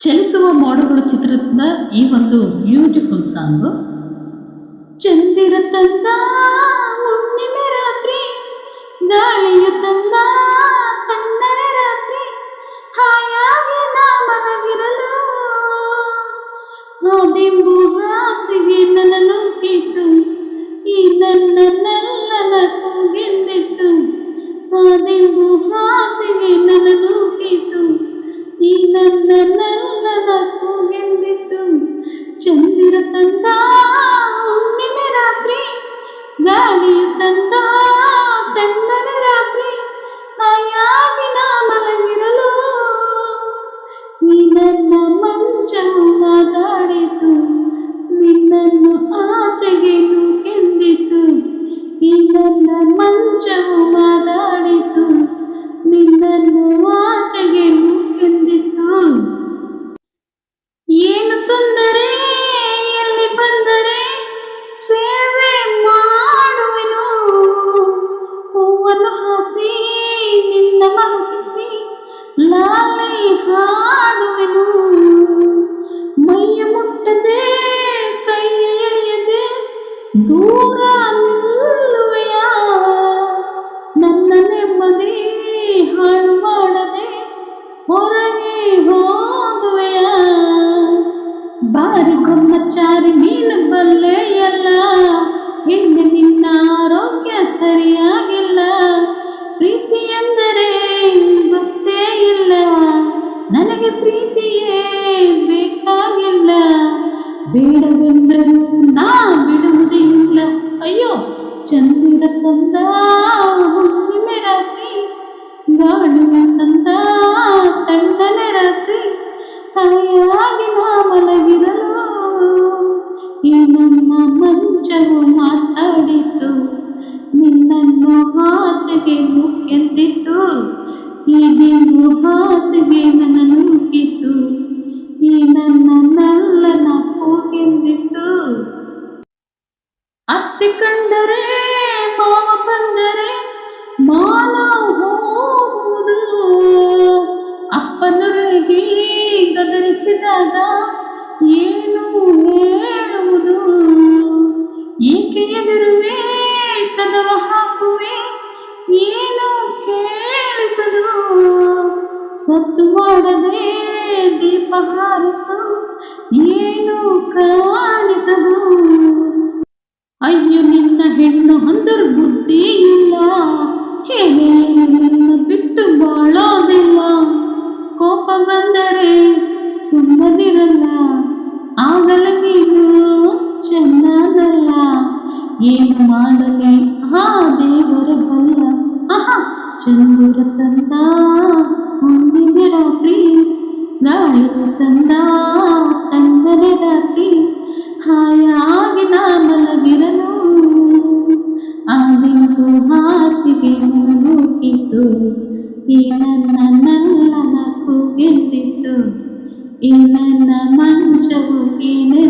ಚಲಿಸುವ ಮೋಡಗಳು ಚಿತ್ರದ ಈ ಒಂದು ಬ್ಯೂಟಿಫುಲ್ ಸಾಂಗು ಚಂದಿರ ತಂದ ಹುಣ್ಣಿಮೆ ರಾತ್ರಿ ಗಾಳಿಯ ತಂದ ತಣ್ಣನೆ ರಾತ್ರಿ, ಹಾಯಾಗಿ ನಾ ಮನಗಿರಲು ಹಾಸಿಗೆ ನನ್ನನ್ನು ತಂದ ಹುಣ್ಣಿಮೆ ರಾತ್ರಿ ಗಾಳಿಯು ತಂದ ಲಾಲಿ ಹಾಡುವೆನು ಮೈಯ ಮುಟ್ಟದೆ ಕೈಯ ಎಳೆಯದೆ ದೂರ ನಿಲ್ಲುವೆಯ ನನ್ನ ನೆಮ್ಮದಿ ಹಾಳು ಮಾಡದೆ ಹೊರಗೆ ಹೋಗುವೆಯ ಬಾರಿ ಕೊಮ್ಮಚಾರಿ ನೀನು ಬಲ್ಲೆಯಲ್ಲ ತಂದ ತಣ್ಣನೆ ರಾತ್ರಿ ಹಾಯಾಗಿ ನಾ ಮಲಗಿರಲು ಈ ನನ್ನ ಮಂಚವು ಮಾತಾಡಿತು, ನಿನ್ನನ್ನು ಹಾಸಿಗೆ ಮುಖ್ಯಂತಿತ್ತು ದಿಂಬು ಹಾಸಿಗೆ ನನ್ನ ಏನು ಹೇಳುವುದು? ಏಕೆ ಎದುರುವೆ ಕದವ ಹಾಕುವೆ, ಏನು ಕೇಳಿಸದು ಸತ್ತು ಮಾಡದೆ ದೀಪ ಹಾರಿಸು, ಏನು ಕಾಣಿಸದು ಅಯ್ಯೋ, ನಿನ್ನ ಹೆಣ್ಣು ಅಂದರು ಬುದ್ಧಿ ಇಲ್ಲ. ಹೇಗೆ ನಿನ್ನ ಬಿಟ್ಟು ಬಾಳೋದಿಲ್ಲ. ಕೋಪ ಬಂದರೆ ಸುಮ್ಮನಿರಲ್ಲ ಆಗಲೇ ನೀನು, ಚೆನ್ನಾಗಲ್ಲ. ಏನು ಮಾಡಲಿ? ಆ ದೇವರ ಬಲ್ಲ. ಆಹಾ, ಚಂದೂರ ತಂದ, ಮುಂದಿನ ರಾತ್ರಿ. ಗಾಳಿಯ ತಂದ ತಂದನೆ ರಾತ್ರಿ. ಹಾಯಾಗಿ ನಾ ಮಲಗಿರಲು. ಆಗಿಂದು ಹಾಸಿಗೆ ಮುಗಿತು ಈ ನನ್ನ ನಲ್ಲನ ಕೂಗೆಂದಿತ್ತು ಈ ನನ್ನ ಮಂಚವು ಏನೆಂದಿತ್ತು